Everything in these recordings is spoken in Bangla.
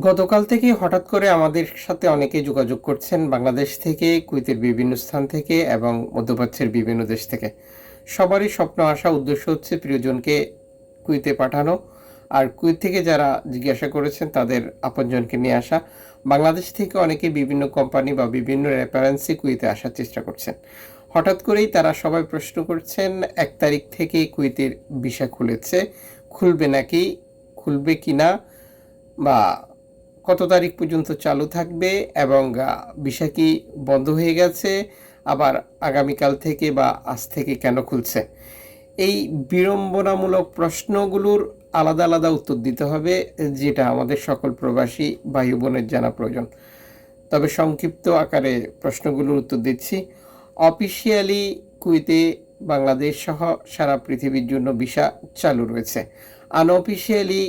গতকাল থেকে হঠাৎ করে আমাদের সাথে অনেকে যোগাযোগ করছেন বাংলাদেশ থেকে, কুয়েতের বিভিন্ন স্থান থেকে এবং মধ্যপ্রাচ্যের বিভিন্ন দেশ থেকে। সবারই স্বপ্ন আসা উদ্দেশ্য হচ্ছে প্রিয়জনকে কুয়েতে পাঠানো। আর কুয়েত থেকে যারা জিজ্ঞাসা করেছেন, তাদের আপনজনকে নিয়ে আসা। বাংলাদেশ থেকে অনেকে বিভিন্ন কোম্পানি বা বিভিন্ন রেফারেন্সে কুয়েতে আসার চেষ্টা করছেন। হঠাৎ করেই তারা সবাই প্রশ্ন করছেন, এক তারিখ থেকে কুয়েতের ভিসা খুলেছে। খুলবে নাকি? খুলবে কিনা? বা কত তারিখ পর্যন্ত চালু থাকবে এবং কি বন্ধ হয়ে গেছে, আবার আগামীকাল থেকে বা আজ থেকে কেন খুলছে? এই বিড়ম্বনামূলক প্রশ্নগুলোর আলাদা আলাদা উত্তর দিতে হবে, যেটা আমাদের সকল প্রবাসী ভাই বোনের জানা প্রয়োজন। তবে সংক্ষিপ্ত আকারে প্রশ্নগুলোর উত্তর দিচ্ছি। অফিসিয়ালি কুয়েতে বাংলাদেশ সহ সারা পৃথিবীর জন্য ভিসা চালু রয়েছে। আনঅফিসিয়ালি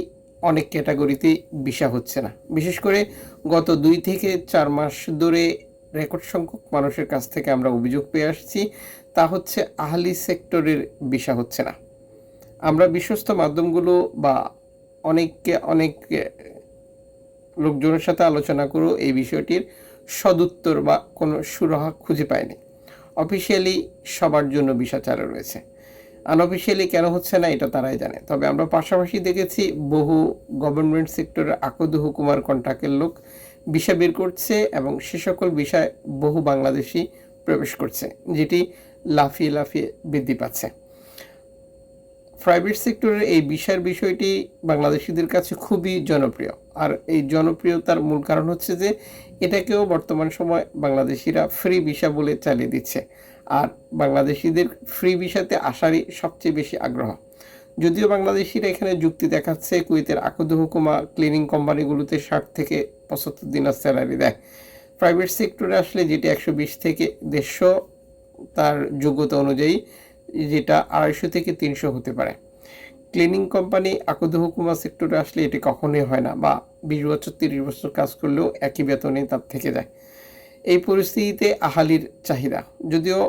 অনেক ক্যাটাগরিতে ভিসা হচ্ছে না। বিশেষ করে গত দুই থেকে চার মাস ধরে রেকর্ড সংখ্যক মানুষের কাছ থেকে আমরা অভিযোগ পেয়ে আসছি, তা হচ্ছে আহলি সেক্টরের ভিসা হচ্ছে না। আমরা বিশ্বস্ত মাধ্যমগুলো বা অনেককে, অনেক লোকজনের সাথে আলোচনা করো এই বিষয়টির সদুত্তর বা কোনো সুরাহা খুঁজে পায়নি অফিসিয়ালি সবার জন্য ভিসা চালু রয়েছে। আনঅফিসিয়ালি কেন হচ্ছে না, এটা তারাই জানে। তবে আমরা পাশাপাশি দেখেছি বহু গভর্নমেন্ট সেক্টরের আকদ হুকুমার কন্ট্রাক্টের লোক ভিসা বের করছে এবং সে সকল বিষয় বহু বাংলাদেশি প্রবেশ করছে, যেটি লাফিয়ে লাফিয়ে বৃদ্ধি পাচ্ছে। প্রাইভেট সেক্টরের এই বিষয়ের বিষয়টি বাংলাদেশিদের কাছে খুবই জনপ্রিয়। আর এই জনপ্রিয়তার মূল কারণ হচ্ছে যে, এটাকেও বর্তমান সময় বাংলাদেশিরা ফ্রি ভিসা বলে চালিয়ে দিচ্ছে। আর বাংলাদেশিদের ফ্রি ভিসাতে আসারই সবচেয়ে বেশি আগ্রহ। যদিও বাংলাদেশিরা এখানে যুক্তি দেখাচ্ছে, কুয়েতের আকদ হুকুমা ক্লিনিং কোম্পানিগুলোতে ষাট থেকে পঁচাত্তর দিনের স্যালারি দেয়। প্রাইভেট সেক্টরে আসলে যেটি একশো বিশ থেকে দেড়শো তার যোগ্যতা অনুযায়ী যেটা আড়াইশো থেকে তিনশো হতে পারে। ক্লিনিং কোম্পানি আকদ হুকুমা সেক্টরে আসলে এটি কখনোই হয় না বা বিশ বছর, তিরিশ বছর কাজ করলেও একই বেতনে তার থেকে যায়। এই পরিস্থিতিতে আহালির চাহিদা। যদিও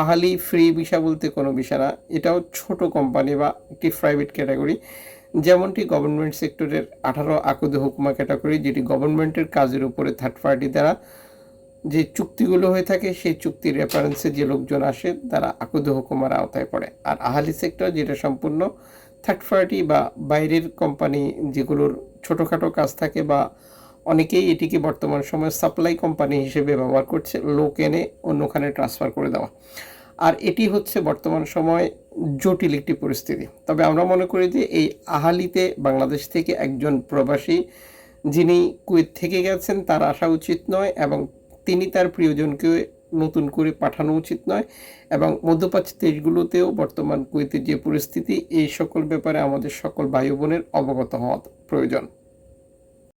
আহালি ফ্রি ভিসা বলতে কোনো ভিসা না। এটাও ছোট কোম্পানি বা একটি প্রাইভেট ক্যাটাগরি যেমনটি গভর্নমেন্ট সেক্টরের আঠারো আকদ হুকুমা ক্যাটাগরি যেটি গভর্নমেন্টের কাজের উপরে থার্ড পার্টি দ্বারা যে চুক্তিগুলো হয়ে থাকে, সেই চুক্তির রেফারেন্সে যে লোকজন আসে, তারা আকদ হুকুমার আওতায় পড়ে। আর আহালি সেক্টর যেটা সম্পূর্ণ থার্ড পার্টি বা বাইরের কোম্পানি যেগুলোর ছোটোখাটো কাজ থাকে বা অনেকেই এটিকে বর্তমান সময়ে সাপ্লাই কোম্পানি হিসেবে ব্যবহার করছে, লোক এনে অন্যখানে ট্রান্সফার করে দেওয়া। আর এটি হচ্ছে বর্তমান সময় জটিল একটি পরিস্থিতি। তবে আমরা মনে করি যে এই আহালিতে বাংলাদেশ থেকে একজন প্রবাসী যিনি কুয়েত থেকে গেছেন, তার আসা উচিত নয় এবং তিনি তার প্রিয়জনকে নতুন করে পাঠানো উচিত নয় এবং মধ্যপ্রাচ্য দেশগুলোতেও বর্তমান কুয়েতের যে পরিস্থিতি, এই সকল ব্যাপারে আমাদের সকল ভাই বোনের অবগত হওয়া প্রয়োজন।